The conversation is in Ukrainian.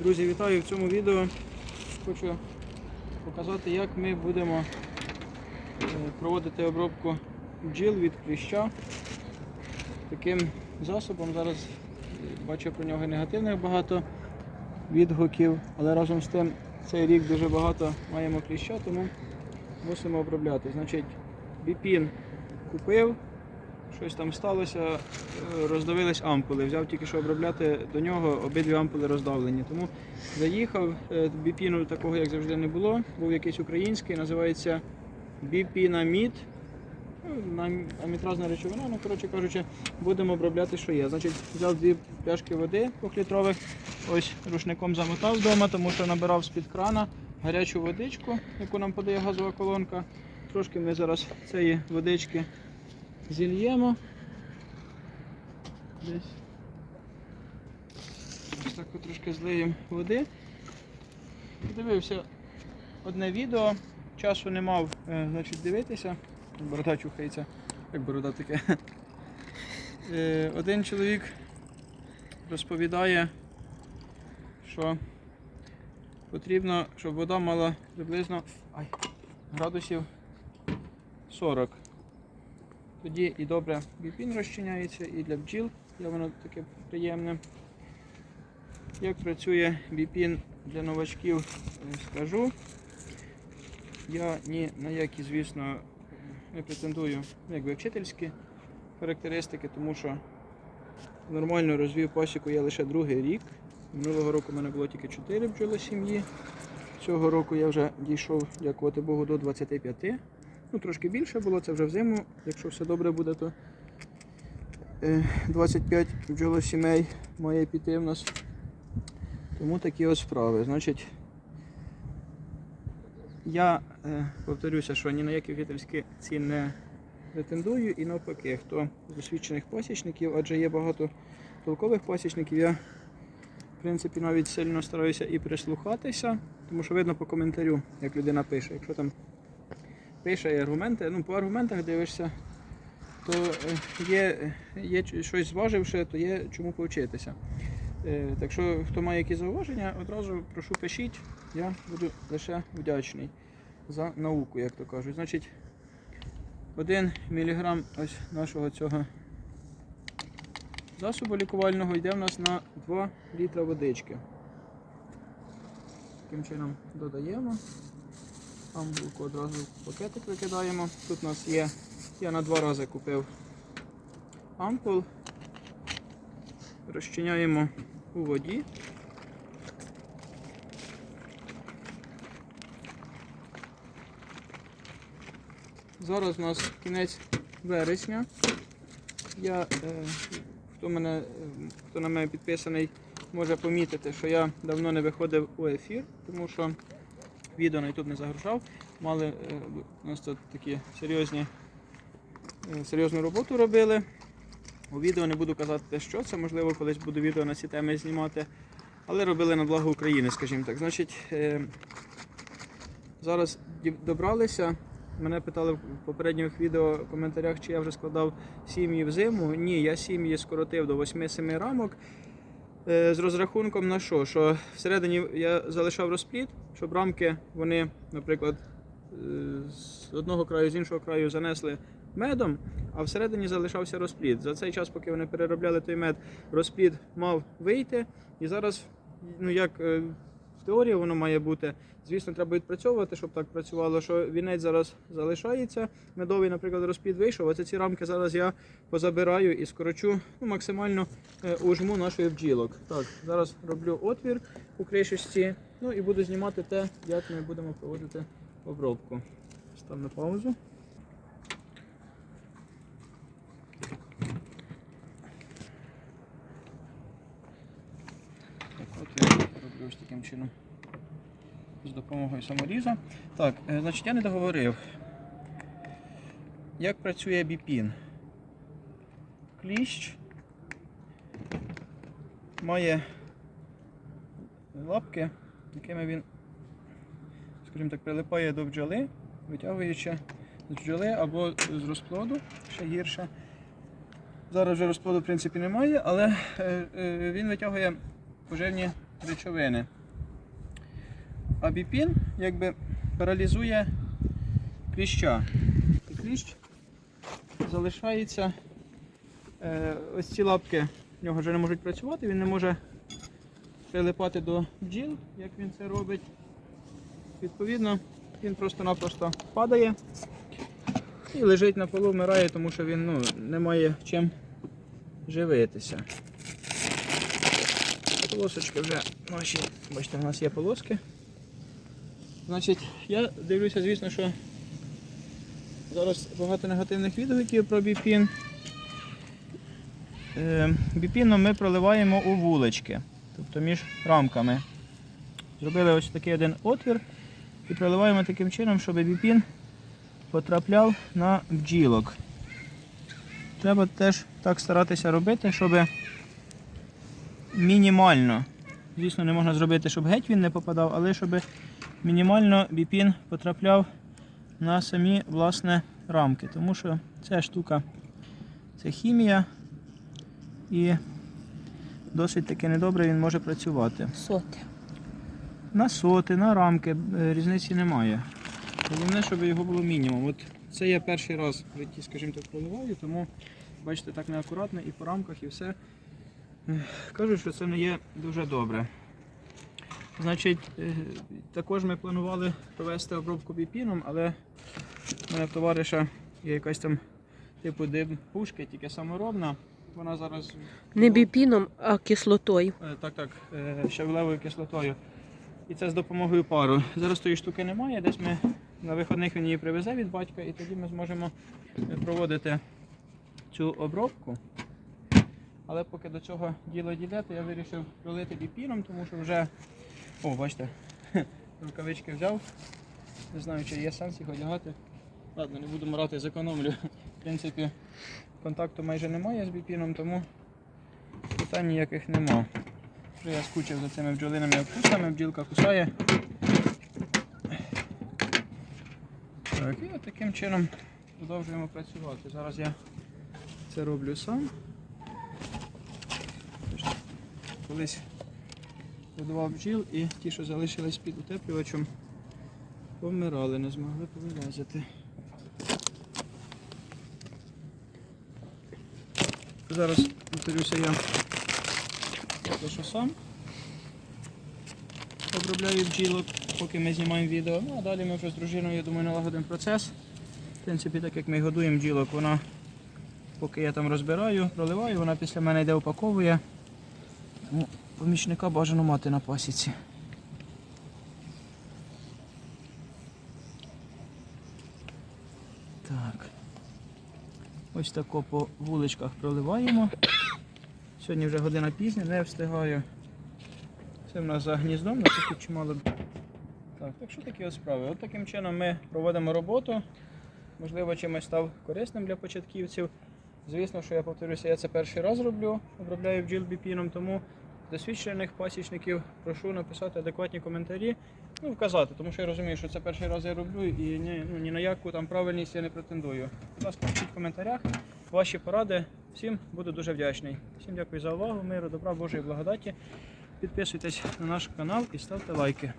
Друзі, вітаю в цьому відео. Хочу показати, як ми будемо е, проводити обробку бджіл від кліща таким засобом. Зараз е, бачу про нього негативних багато відгуків, але разом з тим цей рік дуже багато маємо кліща, тому мусимо обробляти. Значить, біпін купив, щось там сталося, е, роздавились ампули. Взяв тільки що обробляти до нього, обидві ампули роздавлені. Тому заїхав, е, біпіну такого, як завжди, не було. Був якийсь український, називається біпінамід. Ну, Амітразна речовина, ну, коротше кажучи, будемо обробляти, що є. Значить, взяв дві пляшки води двохлітрових, ось рушником замотав вдома, тому що набирав з-під крана гарячу водичку, яку нам подає газова колонка. Трошки ми зараз цієї водички зільємо. Десь. Ось так трошки злиємо води. Дивився одне відео, часу не мав е, значить, дивитися. Борода чухається. Як борода таке. Е, Один чоловік розповідає, що потрібно, щоб вода мала приблизно градусів 40. Тоді і добре біпін розчиняється, і для бджіл є воно таке приємне. Як працює біпін для новачків, е, скажу. Я ні на які, звісно, не претендую ну, якби вчительські характеристики, тому що нормально розвів пасіку я лише другий рік. Минулого року в мене було тільки 4 бджоли сім'ї. Цього року я вже дійшов, дякувати Богу, до 25. Ну, трошки більше було, це вже взиму. Якщо все добре буде, то е, 25 бджолосімей має піти в нас. Тому такі ось справи. Значить, я е, повторюся, що ні на які вчительські ці не претендую і навпаки, хто з досвідчених пасічників, адже є багато толкових пасічників, я в принципі навіть сильно стараюся і прислухатися, тому що видно по коментарю, як людина пише. Якщо там пише і аргументи, ну по аргументах дивишся, то е, є, є щось зваживши, то є чому повчитися. Е, Так що, хто має якісь зауваження, одразу прошу пишіть, я буду лише вдячний за науку, як то кажуть. Значить, 1 мг ось нашого цього засобу лікувального йде в нас на 2 літра водички. Таким чином додаємо. Амбулку одразу пакетик викидаємо. Тут у нас є, я на два рази купив ампул. Розчиняємо у воді. Зараз у нас кінець вересня. Я, е, хто, мене, е, хто на мене підписаний, може помітити, що я давно не виходив у ефір, тому що відео на YouTube не загружав. Мали е, у нас тут такі серйозні, е, серйозну роботу робили. У відео не буду казати, що це, можливо, колись буду відео на ці теми знімати. Але робили на благо України, скажімо так. Значить, е, зараз добралися. Мене питали в попередніх відео в коментарях, чи я вже складав сім'ї в зиму. Ні, я сім'ї скоротив до 8-7 рамок. Е, З розрахунком на що? Що всередині я залишав розпліт, щоб рамки вони, наприклад, е, з одного краю, з іншого краю занесли медом, а всередині залишався розпліт. За цей час, поки вони переробляли той мед, розпліт мав вийти. І зараз, ну як е, теорії воно має бути, звісно, треба відпрацьовувати, щоб так працювало, що вінець зараз залишається. Медовий, наприклад, розпліт вийшов. Оце ці рамки зараз я позабираю і скорочу ну, максимально е, ужму нашої бджілок. Так, зараз роблю отвір у кришечці, ну і буду знімати те, як ми будемо проводити обробку. Став на паузу. Так, от я роблю ось таким чином. З допомогою саморіза. Так, е, значить я не договорив. Як працює біпін? Кліщ має лапки, якими він, скажімо так, прилипає до бджоли, витягуючи з бджоли або з розплоду, ще гірше. Зараз вже розплоду в принципі немає, але е, е, він витягує поживні речовини. А біпін якби паралізує кліща. І кліщ залишається. Е, ось ці лапки в нього вже не можуть працювати, він не може прилипати до бджіл, як він це робить. Відповідно, він просто-напросто падає і лежить на полу, вмирає, тому що він ну, не має чим живитися. Полосочки вже наші, бачите, в нас є полоски. Значить, я дивлюся, звісно, що зараз багато негативних відгуків про біпін. Е, Біпіном ми проливаємо у вулички, тобто між рамками. Зробили ось такий один отвір і проливаємо таким чином, щоб біпін потрапляв на бджілок. Треба теж так старатися робити, щоб мінімально, звісно, не можна зробити, щоб геть він не попадав, але щоб мінімально біпін потрапляв на самі власне рамки. Тому що ця штука це хімія і досить таки недобре він може працювати. Соти. На соти, на рамки е, різниці немає. Головне, щоб його було мінімум. От це я перший раз в житті, скажімо так, проливаю, тому бачите, так неакуратно і по рамках, і все. Кажуть, що це не є дуже добре. Значить, е, також ми планували провести обробку біпіном, але в мене в товариша є якась там типу дим пушки, тільки саморобна. Вона зараз Не біпіном, а кислотою. Е, Так, так, е, щавлевою кислотою. І це з допомогою пару. Зараз тої штуки немає, десь ми на виходних він її привезе від батька, і тоді ми зможемо проводити цю обробку. Але поки до цього діло дійде, я вирішив пролити біпіном, тому що вже, о, бачите, рукавички взяв. Не знаю, чи є сенс їх одягати. Ладно, не буду морати, зекономлю. В принципі, контакту майже немає з біпіном, тому питань ніяких нема. Вже я скучив за цими бджолиними обкусами, бджілка кусає. Так, і таким чином продовжуємо працювати. Зараз я це роблю сам. Колись годував бджіл і ті, що залишились під утеплювачем, помирали, не змогли повилазити. Зараз повторюся я лише сам обробляю бджілок, поки ми знімаємо відео. Ну а далі ми вже з дружиною, я думаю, налагодимо процес. В принципі, так як ми годуємо бджілок, вона, поки я там розбираю, проливаю, вона після мене йде упаковує. Тому помічника бажано мати на пасіці. Так. Ось тако по вуличках проливаємо. Сьогодні вже година пізня, не встигаю. Це в нас за гніздом, на тут чимало. Так, так що такі от справи? От таким чином ми проводимо роботу. Можливо, чимось став корисним для початківців. Звісно, що я повторюся, я це перший раз роблю, обробляю бджіл біпіном, тому досвідчених пасічників прошу написати адекватні коментарі, ну, вказати, тому що я розумію, що це перший раз я роблю і ні, ну, ні на яку там правильність я не претендую. Будь ласка, пишіть в коментарях ваші поради. Всім буду дуже вдячний. Всім дякую за увагу, миру, добра, Божої благодаті. Підписуйтесь на наш канал і ставте лайки.